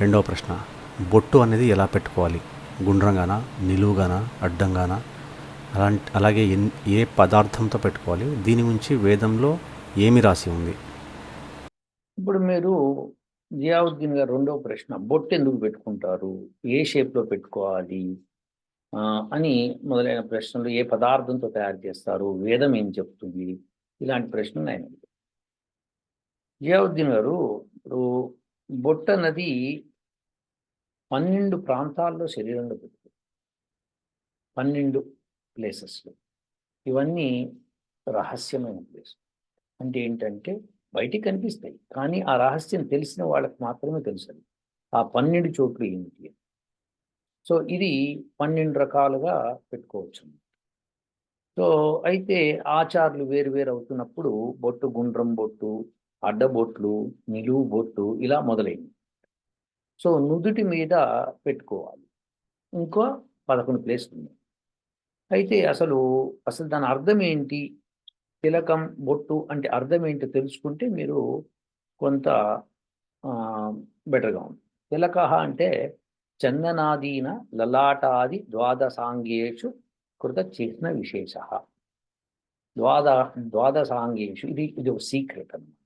రెండవ ప్రశ్న బొట్టు అనేది ఎలా పెట్టుకోవాలి? గుండ్రంగానా నిలువుగానా అడ్డంగానా? అలాంటి అలాగే ఎన్ ఏ పదార్థంతో పెట్టుకోవాలి? దీని గురించి వేదంలో ఏమి రాసి ఉంది? ఇప్పుడు మీరు జియావుద్దీన్ గారు రెండవ ప్రశ్న బొట్టు ఎందుకు పెట్టుకుంటారు? ఏ షేప్లో పెట్టుకోవాలి? అని మొదలైన ప్రశ్నలు ఏ పదార్థంతో తయారు చేస్తారు? వేదం ఏం చెప్తుంది? ఇలాంటి ప్రశ్నలు ఆయన జియావుద్దీన్ గారు ఇప్పుడు బొట్టు అన్నది పన్నెండు ప్రాంతాల్లో శరీరంలో పెరుగుతుంది పన్నెండు ప్లేసెస్లో. ఇవన్నీ రహస్యమైన ప్లేస్. అంటే ఏంటంటే బయటికి కనిపిస్తాయి కానీ ఆ రహస్యం తెలిసిన వాళ్ళకి మాత్రమే తెలుసు ఆ పన్నెండు చోట్లు ఏమిటి సో ఇది పన్నెండు రకాలుగా పెట్టుకోవచ్చు. సో అయితే ఆచారాలు వేరు వేరు అవుతున్నప్పుడు బొట్టు గుండ్రం బొట్టు అడ్డబొట్లు నిలువు బొట్టు ఇలా మొదలైంది సో నుదుటి మీద పెట్టుకోవాలి. ఇంకో పదకొండు ప్లేస్లు ఉన్నాయి అయితే అసలు అసలు దాని అర్థం ఏంటి? తిలకం బొట్టు అంటే అర్థం ఏంటో తెలుసుకుంటే మీరు కొంత బెటర్గా ఉంది తిలక అంటే చందనాదీన లలాటాది ద్వాదశాంగేషు కృత చిహ్న విశేష. ద్వాద ద్వాదశాంగేషు ఇది ఇది ఒక సీక్రెట్ అన్నమాట.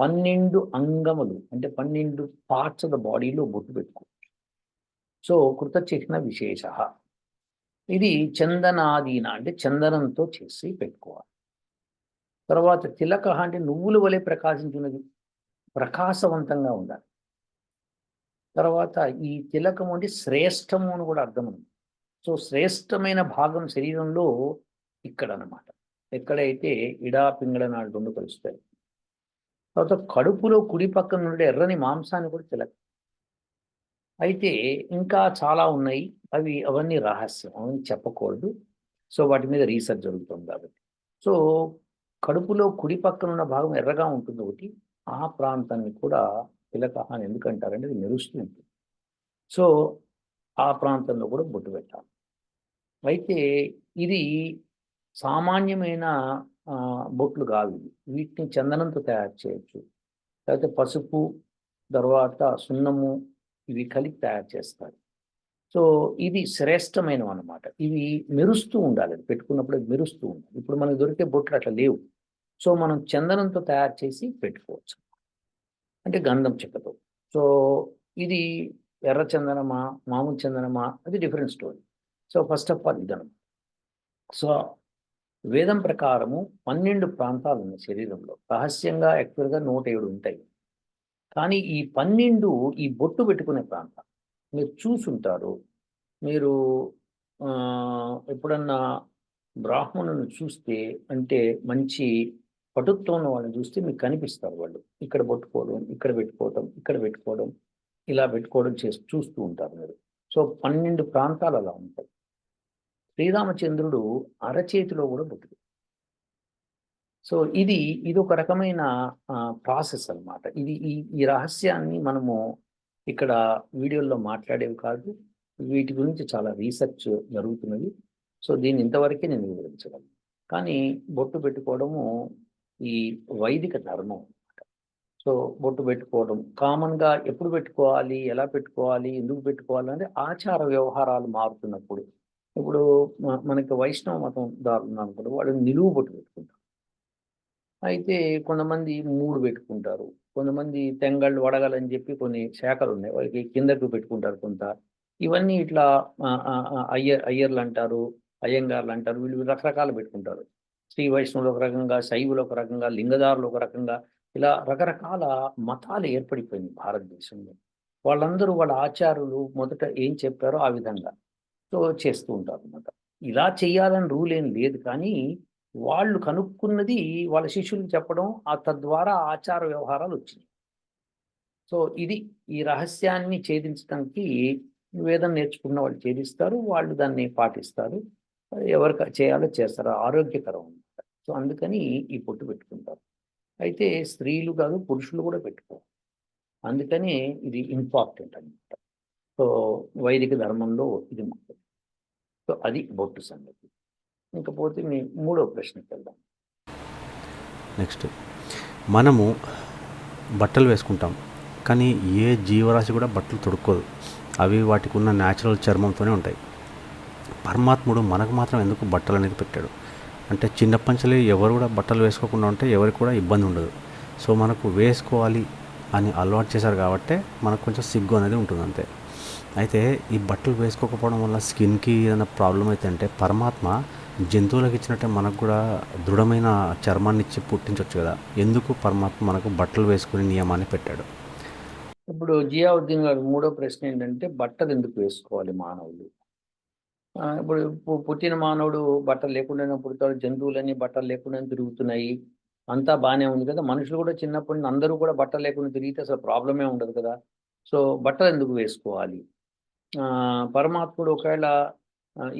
పన్నెండు అంగములు అంటే పన్నెండు పార్ట్స్ ఆఫ్ ద బాడీలో బొట్టు పెట్టుకోవచ్చు సో కృత చిహ్న విశేష. ఇది చందనాదీన అంటే చందనంతో చేసి పెట్టుకోవాలి. తర్వాత తిలక అంటే నువ్వుల వలె ప్రకాశించినది ప్రకాశవంతంగా ఉండాలి. తర్వాత ఈ తిలకం అంటే శ్రేష్టము అని కూడా అర్థం ఉంది. సో శ్రేష్టమైన భాగం శరీరంలో ఇక్కడ అన్నమాట ఎక్కడైతే ఇడా పింగళ నాడు రెండు కలుస్తాయి. తర్వాత కడుపులో కుడి పక్కన నుండి ఎర్రని మాంసాన్ని కూడా తిలక అయితే ఇంకా చాలా ఉన్నాయి. అవి అవన్నీ రహస్యం అవన్నీ చెప్పకూడదు. సో వాటి మీద రీసెర్చ్ జరుగుతుంది కాబట్టి. సో కడుపులో కుడి పక్కన ఉన్న భాగం ఎర్రగా ఉంటుంది ఒకటి. ఆ ప్రాంతాన్ని కూడా తిలక అని ఎందుకంటారంటే అది మెరుస్తూ ఉంటుంది సో ఆ ప్రాంతంలో కూడా బొట్టు పెట్టాలి. అయితే ఇది సామాన్యమైన బొట్లు కాదు వీటిని చందనంతో తయారు చేయొచ్చు. లేకపోతే పసుపు తర్వాత సున్నము ఇవి కలిపి తయారు చేస్తారు. సో ఇది శ్రేష్టమైనవి అన్నమాట ఇవి మెరుస్తూ ఉండాలి. అది పెట్టుకున్నప్పుడు మెరుస్తూ ఉండాలి. ఇప్పుడు మనకు దొరికే బొట్లు అట్లా లేవు. సో మనం చందనంతో తయారు చేసి పెట్టుకోవచ్చు. అంటే గంధం చెక్కతో. సో ఇది ఎర్ర చందనమా మామూలు చందనమా అది different story. So first of all ఇదనమాట సో వేదం ప్రకారము పన్నెండు ప్రాంతాలు ఉన్నాయి శరీరంలో. రహస్యంగా యాక్చువల్గా నూట ఏడు ఉంటాయి. కానీ ఈ పన్నెండు ఈ బొట్టు పెట్టుకునే ప్రాంతం. మీరు చూసుంటారు. మీరు ఆ, ఎప్పుడన్నా బ్రాహ్మణుని చూస్తే అంటే మంచి పటుత్వం ఉన్న వాళ్ళని చూస్తే మీకు కనిపిస్తారు వాళ్ళు. ఇక్కడ పట్టుకోవడం ఇక్కడ పెట్టుకోవడం ఇక్కడ పెట్టుకోవడం ఇలా పెట్టుకోవడం చేసి చూస్తూ ఉంటారు మీరు. సో పన్నెండు ప్రాంతాలు అలా ఉంటాయి. శ్రీరామచంద్రుడు అరచేతిలో కూడా బొట్టు సో ఇది ఇది ఒక రకమైన ప్రాసెస్ అన్నమాట. ఇది ఈ ఈ రహస్యాన్ని మనము ఇక్కడ వీడియోల్లో మాట్లాడేవి కాదు. వీటి గురించి చాలా రీసెర్చ్ జరుగుతున్నది. సో దీన్ని ఇంతవరకే నేను వివరించగలను. కానీ బొట్టు పెట్టుకోవడము ఈ వైదిక ధర్మం అన్నమాట. సో బొట్టు పెట్టుకోవడం కామన్గా ఎప్పుడు పెట్టుకోవాలి ఎలా పెట్టుకోవాలి ఎందుకు పెట్టుకోవాలి అంటే ఆచార వ్యవహారాలు మారుతున్నప్పుడు ఇప్పుడు మనకి వైష్ణవ మతం దారులు అనుకుంటే వాళ్ళు నిలువు బొట్టు పెట్టుకుంటారు. అయితే కొంతమంది మూడు పెట్టుకుంటారు. కొంతమంది తెంగళ్ళు వడగలని చెప్పి కొన్ని శాఖలు ఉన్నాయి. వాళ్ళకి కిందకు పెట్టుకుంటారు కొంత. ఇవన్నీ ఇట్లా ఆ, అయ్యర్ అయ్యర్లు అంటారు అయ్యంగార్లు అంటారు వీళ్ళు రకరకాలు పెట్టుకుంటారు. శ్రీ వైష్ణవులు ఒక రకంగా శైవులు ఒక రకంగా లింగదారులు ఒక రకంగా ఇలా రకరకాల మతాలు ఏర్పడిపోయింది భారతదేశంలో. వాళ్ళందరూ వాళ్ళ ఆచారులు మొదట ఏం చెప్పారో ఆ విధంగా. సో చేస్తూ ఉంటారు అనమాట ఇలా చేయాలని రూల్ ఏం లేదు కానీ వాళ్ళు కనుక్కున్నది వాళ్ళ శిష్యులు చెప్పడం ఆ తద్వారా ఆచార వ్యవహారాలు వచ్చినాయి. సో ఇది ఈ రహస్యాన్ని ఛేదించడానికి వేదం నేర్చుకున్న వాళ్ళు ఛేదిస్తారు వాళ్ళు దాన్ని పాటిస్తారు. ఎవరు చేయాలో చేస్తారు ఆరోగ్యకరం అనమాట సో అందుకని ఈ పొట్టు పెట్టుకుంటారు. అయితే స్త్రీలు కాదు పురుషులు కూడా పెట్టుకోవాలి అందుకని ఇది ఇంపార్టెంట్ అనమాట సో వైదిక ధర్మంలో ఇది ముఖ్యం. సో అది బొట్టు సంగతి. ఇంకపోతే మీ మూడో ప్రశ్నకి వెళ్దాం. నెక్స్ట్. మనము బట్టలు వేసుకుంటాం కానీ ఏ జీవరాశి కూడా బట్టలు తొడుక్కోదు. అవి వాటికి ఉన్న న్యాచురల్ చర్మంతోనే ఉంటాయి. పరమాత్ముడు మనకు మాత్రం ఎందుకు బట్టలు అనేది పెట్టాడు? అంటే చిన్నప్పంచలే ఎవరు కూడా బట్టలు వేసుకోకుండా ఉంటే ఎవరికి కూడా ఇబ్బంది ఉండదు. సో మనకు వేసుకోవాలి అని అలవాటు చేశారు కాబట్టి మనకు కొంచెం సిగ్గు అనేది ఉంటుంది అంతే అయితే ఈ బట్టలు వేసుకోకపోవడం వల్ల స్కిన్కి ఏదైనా ప్రాబ్లం అయితే అంటే పరమాత్మ జంతువులకు ఇచ్చినట్టే మనకు కూడా దృఢమైన చర్మాన్ని ఇచ్చి పుట్టించవచ్చు కదా. ఎందుకు పరమాత్మ మనకు బట్టలు వేసుకునే నియమాన్ని పెట్టాడు? ఇప్పుడు జియావుద్దీన్ గారు మూడో ప్రశ్న ఏంటంటే బట్టలు ఎందుకు వేసుకోవాలి మానవులు? ఇప్పుడు పుట్టిన మానవుడు బట్టలు లేకుండానే పుడతాడు జంతువులన్నీ బట్టలు లేకుండానే తిరుగుతున్నాయి అంతా బాగానే ఉంది కదా. మనుషులు కూడా చిన్నప్పటి నుండి అందరూ కూడా బట్టలు లేకుండా తిరిగితే అసలు ప్రాబ్లమే ఉండదు కదా. సో బట్టలు ఎందుకు వేసుకోవాలి? పరమాత్ముడు ఒకవేళ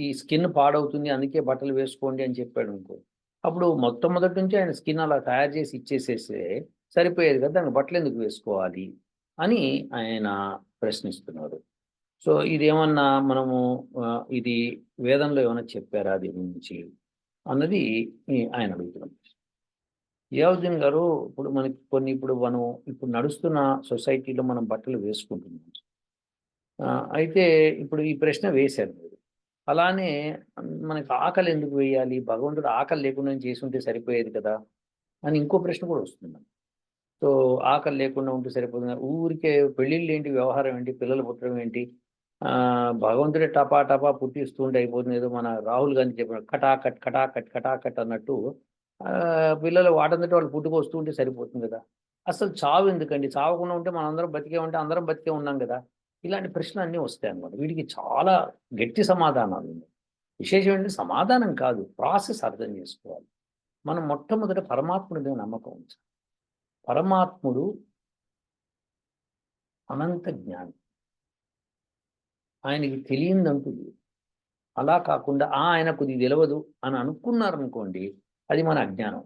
ఈ స్కిన్ పాడవుతుంది అందుకే బట్టలు వేసుకోండి అని చెప్పాడు అనుకో. అప్పుడు మొత్తం మొదటి నుంచి ఆయన స్కిన్ అలా తయారు చేసి ఇచ్చేసేస్తే సరిపోయేది కదా దానికి బట్టలు ఎందుకు వేసుకోవాలి అని ఆయన ప్రశ్నిస్తున్నారు సో ఇదేమన్నా మనము ఇది వేదంలో ఏమైనా చెప్పారా దీని గురించి? అన్నది ఆయన అడుగుతున్నాం జియావుద్దీన్ గారు ఇప్పుడు మనకి కొన్ని ఇప్పుడు మనం ఇప్పుడు నడుస్తున్న సొసైటీలో మనం బట్టలు వేసుకుంటున్నాం. అయితే ఇప్పుడు ఈ ప్రశ్న వేశారు మీరు. అలానే మనకి ఆకలి ఎందుకు వేయాలి? భగవంతుడు ఆకలి లేకుండా చేసి ఉంటే సరిపోయేది కదా? అని ఇంకో ప్రశ్న కూడా వస్తుంది సో ఆకలి లేకుండా ఉంటే సరిపోతుంది? ఊరికే పెళ్ళిళ్ళు ఏంటి? వ్యవహారం ఏంటి? పిల్లలు పుట్టడం ఏంటి? ఆ భగవంతుడే టపా టపా పుట్టిస్తూ ఉంటే అయిపోతుంది ఏదో మన రాహుల్ గాంధీ చెప్పిన కటాకట్ కటాకట్ కటాకట్ అన్నట్టు ఆ, పిల్లలు వాటంతటి వాళ్ళు పుట్టుకొస్తూ ఉంటే సరిపోతుంది కదా? అసలు చావు ఎందుకండి? చావకుండా ఉంటే మనందరం అందరం బతికే ఉంటే అందరం బతికే ఉన్నాం కదా? ఇలాంటి ప్రశ్నలు అన్నీ వస్తాయి అనమాట వీటికి చాలా గట్టి సమాధానాలు ఉన్నాయి. విశేషం ఏంటంటే సమాధానం కాదు ప్రాసెస్ అర్థం చేసుకోవాలి. మనం మొట్టమొదట పరమాత్ముడి మీద నమ్మకం ఉంచాలి. పరమాత్ముడు అనంత జ్ఞాని. ఆయనకి తెలియందంటూ అలా కాకుండా "ఆ, ఆయనకు ఇది తెలియదు అని అనుకున్నారనుకోండి అది మన అజ్ఞానం.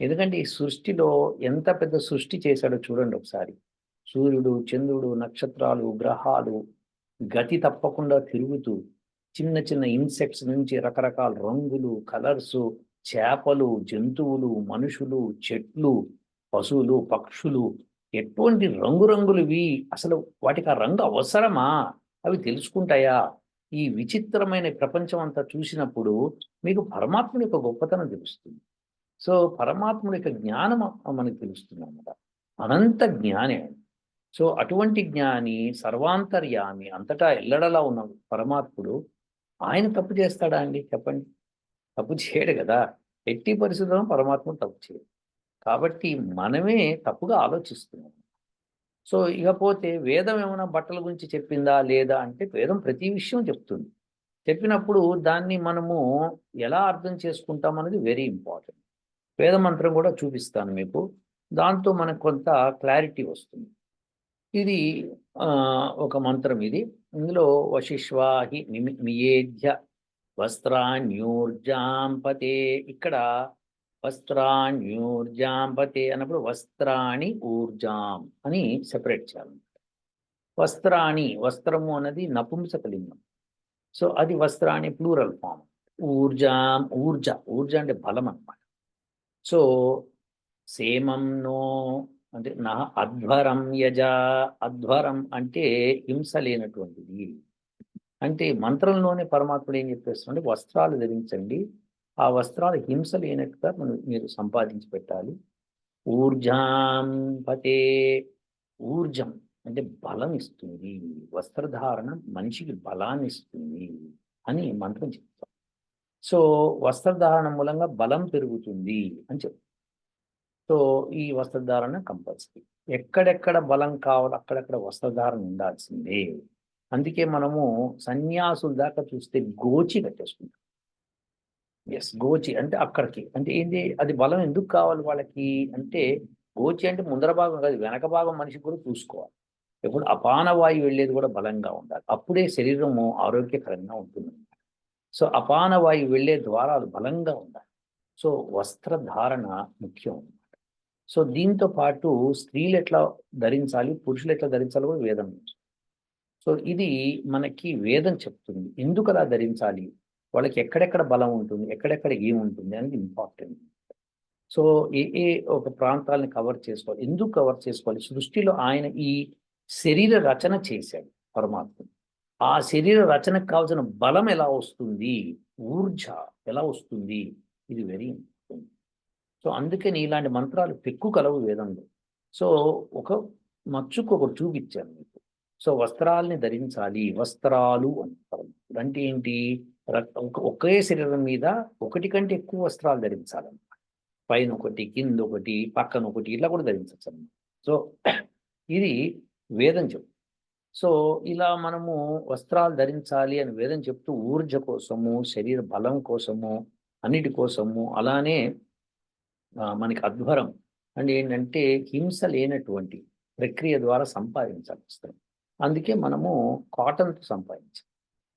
ఎందుకంటే ఈ సృష్టిలో ఎంత పెద్ద సృష్టి చేశాడో చూడండి ఒకసారి. సూర్యుడు చంద్రుడు నక్షత్రాలు గ్రహాలు గతి తప్పకుండా తిరుగుతూ చిన్న చిన్న ఇన్సెక్ట్స్ నుంచి రకరకాల రంగులు కలర్స్ చేపలు జంతువులు మనుషులు చెట్లు పశువులు పక్షులు ఎటువంటి రంగురంగులువి అసలు వాటికి ఆ రంగు అవసరమా? అవి తెలుసుకుంటాయా? ఈ విచిత్రమైన ప్రపంచం అంతా చూసినప్పుడు మీకు పరమాత్ముడి యొక్క గొప్పతనం తెలుస్తుంది. సో పరమాత్ముడి యొక్క జ్ఞానం మనకు తెలుస్తుంది అన్నమాట. అనంత జ్ఞానే ఆయన. సో అటువంటి జ్ఞాని సర్వాంతర్యామి అంతటా ఎల్లడలా ఉన్న పరమాత్ముడు ఆయన తప్పు చేస్తాడా అండి? చెప్పండి. తప్పు చేయడు కదా. ఎట్టి పరిస్థితుల్లో పరమాత్ముడు తప్పు చేయడు. కాబట్టి మనమే తప్పుగా ఆలోచిస్తున్నాం. సో ఇకపోతే వేదం ఏమైనా బట్టల గురించి చెప్పిందా? లేదా అంటే వేదం ప్రతి విషయం చెప్తుంది. చెప్పినప్పుడు దాన్ని మనము ఎలా అర్థం చేసుకుంటాం అనేది వెరీ ఇంపార్టెంట్. వేద మంత్రం కూడా చూపిస్తాను మీకు. దాంతో మనకు కొంత క్లారిటీ వస్తుంది. ఇది ఆ, ఒక మంత్రం ఇది. ఇందులో వశిష్వాహి నిమి నియేధ్య వస్త్రాణ్యూర్జాంపతే ఇక్కడ వస్త్రాణ్యూర్జాంపతే అన్నప్పుడు వస్త్రాణి ఊర్జాం అని సెపరేట్ చేయాలి వస్త్రాణి వస్త్రము అన్నది నపుంసకలింగం. సో అది వస్త్రాణి ప్లూరల్ ఫామ్ ఊర్జాం ఊర్జ ఊర్జ అంటే బలం అన్నమాట. సో సేమం నో అంటే నా అధ్వరం యజ అధ్వరం అంటే హింస లేనటువంటిది. అంటే మంత్రంలోనే పరమాత్ముడు ఏం చెప్పేస్తుంటే వస్త్రాలు ధరించండి. ఆ వస్త్రాలు హింస లేనట్టుగా మనం మీరు సంపాదించి పెట్టాలి. ఊర్జాం పతే ఊర్జం అంటే బలం ఇస్తుంది వస్త్రధారణ మనిషికి బలాన్ని ఇస్తుంది అని మంత్రం చెప్తాం. సో వస్త్రధారణ మూలంగా బలం పెరుగుతుంది అని చెప్తాం. సో ఈ వస్త్రధారణ కంపల్సరీ. ఎక్కడెక్కడ బలం కావాలో అక్కడక్కడ వస్త్రధారణ ఉండాల్సిందే. అందుకే మనము సన్యాసుల దాకా చూస్తే గోచి కట్టేసుకుంటాం. ఎస్ గోచి అంటే అక్కడికి. అంటే ఏంది? అది బలం ఎందుకు కావాలి వాళ్ళకి? అంటే గోచి అంటే ముందర భాగం కాదు వెనక భాగం మనిషి కూడా చూసుకోవాలి. ఎప్పుడు అపాన వాయువు వెళ్ళేది కూడా బలంగా ఉండాలి. అప్పుడే శరీరము ఆరోగ్యకరంగా ఉంటుంది. సో అపాన వాయువు వెళ్ళే ద్వారాలు బలంగా ఉండాలి. సో వస్త్రధారణ ముఖ్యం. సో దీంతో పాటు స్త్రీలు ఎట్లా ధరించాలి పురుషులు ఎట్లా ధరించాలి కూడా వేదం సో ఇది మనకి వేదం చెప్తుంది. ఎందుకు అలా ధరించాలి? వాళ్ళకి ఎక్కడెక్కడ బలం ఉంటుంది ఎక్కడెక్కడ ఏముంటుంది అనేది ఇంపార్టెంట్ సో ఏ ఏ ఒక ప్రాంతాలను కవర్ చేసుకోవాలి ఎందుకు కవర్ చేసుకోవాలి? సృష్టిలో ఆయన ఈ శరీర రచన చేశాడు పరమాత్మ. ఆ శరీర రచనకు కావాల్సిన బలం ఎలా వస్తుంది? ఊర్జ ఎలా వస్తుంది? ఇది వెరీ ఇంపార్టెంట్ సో అందుకని ఇలాంటి మంత్రాలు పెక్కు కలవు వేదంలో. సో ఒక మచ్చుకు ఒకటి చూపించాను మీకు. సో వస్త్రాల్ని ధరించాలి వస్త్రాలు అంటారు అంటే ఏంటి? ఒక- ఒకే శరీరం మీద ఒకటి కంటే ఎక్కువ వస్త్రాలు ధరించాలన్నమాట. పైన ఒకటి కింద ఒకటి పక్కన ఒకటి ఇట్లా కూడా ధరించవచ్చు అన్నమాట. సో ఇది వేదం చెప్పు సో ఇలా మనము వస్త్రాలు ధరించాలి అని వేదం చెప్తూ ఊర్జ కోసము శరీర బలం కోసము అన్నిటి కోసము అలానే మనకి అధ్వరం. అండ్ ఏంటంటే హింస లేనటువంటి ప్రక్రియ ద్వారా సంపాదించాలి వస్త్రం. అందుకే మనము కాటన్తో సంపాదించాం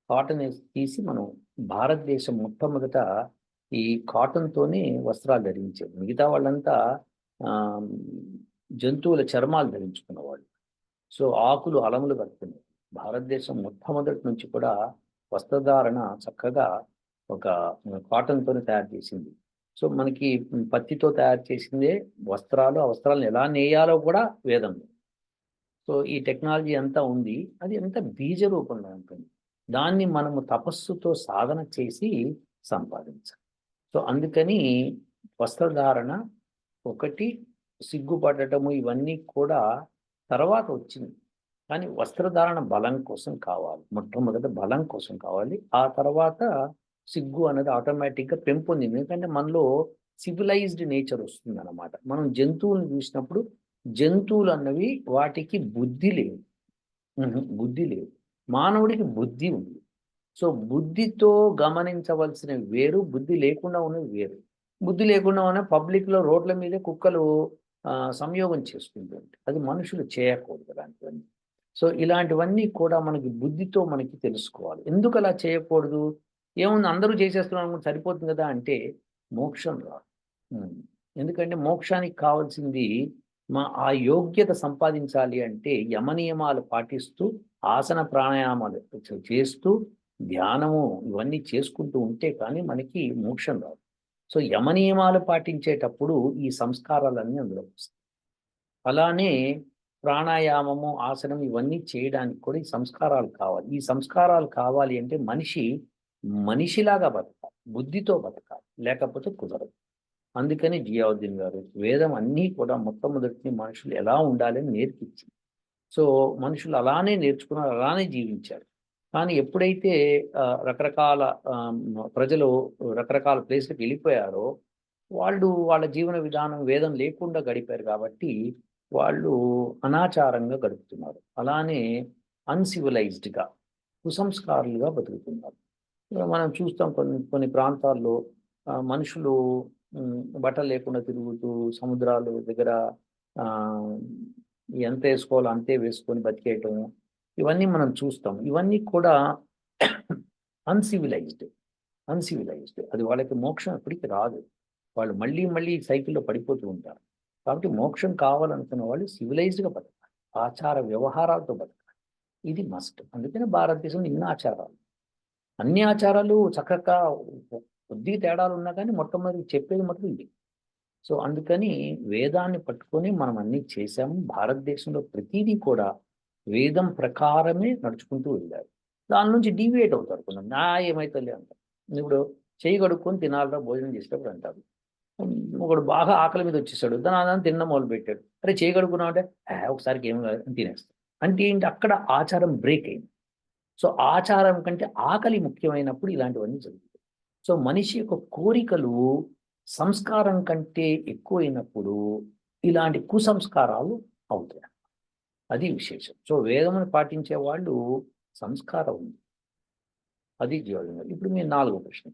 కాటన్ తీసి మనం భారతదేశం మొట్టమొదట ఈ కాటన్తోనే వస్త్రాలు ధరించారు మిగతా వాళ్ళంతా ఆ, జంతువుల చర్మాలు ధరించుకున్నవాళ్ళు. సో ఆకులు అలములు కట్టుకునేది. భారతదేశం మొట్టమొదటి నుంచి కూడా వస్త్రధారణ చక్కగా ఒక కాటన్తోనే తయారు చేసింది. సో మనకి పత్తితో తయారు చేసిందే వస్త్రాలు ఆ వస్త్రాలను ఎలా నేయాలో కూడా వేదం. సో ఈ టెక్నాలజీ అంతా ఉంది. అది అంత బీజ రూపంలో ఉంటుంది. దాన్ని మనము తపస్సుతో సాధన చేసి సంపాదించాలి. సో అందుకని వస్త్రధారణ ఒకటి సిగ్గుపడటము ఇవన్నీ కూడా తర్వాత వచ్చింది. కానీ వస్త్రధారణ బలం కోసం కావాలి. మొట్టమొదట బలం కోసం కావాలి. ఆ తర్వాత సిగ్గు అనేది ఆటోమేటిక్గా పెంపొందింది. ఎందుకంటే మనలో సివిలైజ్డ్ నేచర్ వస్తుంది అనమాట మనం జంతువులను చూసినప్పుడు జంతువులు అన్నవి వాటికి బుద్ధి లేదు బుద్ధి లేదు మానవుడికి బుద్ధి ఉంది. సో బుద్ధితో గమనించవలసిన వేరు బుద్ధి లేకుండా ఉన్నది వేరు. బుద్ధి లేకుండా ఉన్న పబ్లిక్లో రోడ్ల మీద కుక్కలు సంయోగం చేసుకుంటుంది అది మనుషులు చేయకూడదు అలాంటివన్నీ. సో ఇలాంటివన్నీ కూడా మనకి బుద్ధితో మనకి తెలుసుకోవాలి. ఎందుకు అలా చేయకూడదు? ఏముంది? అందరూ చేసేస్తున్నాం అనుకుంటే సరిపోతుంది కదా అంటే మోక్షం రాదు. ఎందుకంటే మోక్షానికి కావాల్సింది మా ఆ యోగ్యత సంపాదించాలి అంటే యమ నియమాలు పాటిస్తూ ఆసన ప్రాణాయామాలు చేస్తూ ధ్యానము ఇవన్నీ చేసుకుంటూ ఉంటే కానీ మనకి మోక్షం రాదు. సో యమ నియమాలు పాటించేటప్పుడు ఈ సంస్కారాలన్నీ అందులో వస్తాయి. అలానే ప్రాణాయామము ఆసనం ఇవన్నీ చేయడానికి కూడా ఈ సంస్కారాలు కావాలి. ఈ సంస్కారాలు కావాలి అంటే మనిషి మనిషిలాగా బతకాలి బుద్ధితో బతకాలి లేకపోతే కుదరదు. అందుకని జియావుద్దీన్ గారు వేదం అన్నీ కూడా మొట్టమొదటి మనుషులు ఎలా ఉండాలని నేర్పించింది. సో మనుషులు అలానే నేర్చుకున్నారు అలానే జీవించారు. కానీ ఎప్పుడైతే రకరకాల ప్రజలు రకరకాల ప్లేస్లకు వెళ్ళిపోయారో వాళ్ళు వాళ్ళ జీవన విధానం వేదం లేకుండా గడిపారు కాబట్టి వాళ్ళు అనాచారంగా గడుపుతున్నారు. అలానే అన్సివిలైజ్డ్గా కుసంస్కారులుగా బతుకుతున్నారు. మనం చూస్తాం కొన్ని కొన్ని ప్రాంతాల్లో ఆ, మనుషులు బట్టలు లేకుండా తిరుగుతూ సముద్రాలు దగ్గర ఆ, ఎంత వేసుకోవాలో అంతే వేసుకొని బతికేయటం. ఇవన్నీ మనం చూస్తాం. ఇవన్నీ కూడా అన్సివిలైజ్డ్ అన్సివిలైజ్డ్. అది వాళ్ళకి మోక్షం ఎప్పటికీ రాదు. వాళ్ళు మళ్ళీ మళ్ళీ సైకిల్లో పడిపోతూ ఉంటారు. కాబట్టి మోక్షం కావాలనుకున్న వాళ్ళు సివిలైజ్డ్గా బతకాలి. ఆచార వ్యవహారాలతో బతకాలి. ఇది మస్ట్. అందుకని భారతదేశంలో ఇన్ని ఆచారాలు. అన్ని ఆచారాలు చక్కగా కొద్ది తేడాలు ఉన్నా కానీ మొట్టమొదటి చెప్పేది మటుకు ఇది. సో అందుకని వేదాన్ని పట్టుకొని మనం అన్ని చేశాము. భారతదేశంలో ప్రతిదీ కూడా వేదం ప్రకారమే నడుచుకుంటూ వెళ్ళారు. దాని నుంచి డివియేట్ అవుతారు కొంచెం నా ఏమైతలే అంటారు. ఇప్పుడు చేయి కడుక్కొని తినాలిరా భోజనం చేసేటప్పుడు అంటారు. ఒకడు బాగా ఆకలి మీద వచ్చేసాడు. దాని ఆదాన్ని తిన్న మొదలు పెట్టాడు అరే చేయి అంటే ఒకసారికి ఏం కాదు అని తినేస్తాడు అంటే ఏంటి? అక్కడ ఆచారం బ్రేక్ అయింది. సో ఆచారం కంటే ఆకలి ముఖ్యమైనప్పుడు ఇలాంటివన్నీ జరుగుతాయి. సో మనిషి యొక్క కోరికలు సంస్కారం కంటే ఎక్కువైనప్పుడు ఇలాంటి కుసంస్కారాలు అవుతాయి. అది విశేషం. సో వేదమును పాటించే వాళ్ళు సంస్కారం ఉంది. అది జీవనం ఇప్పుడు మీ నాలుగో ప్రశ్న.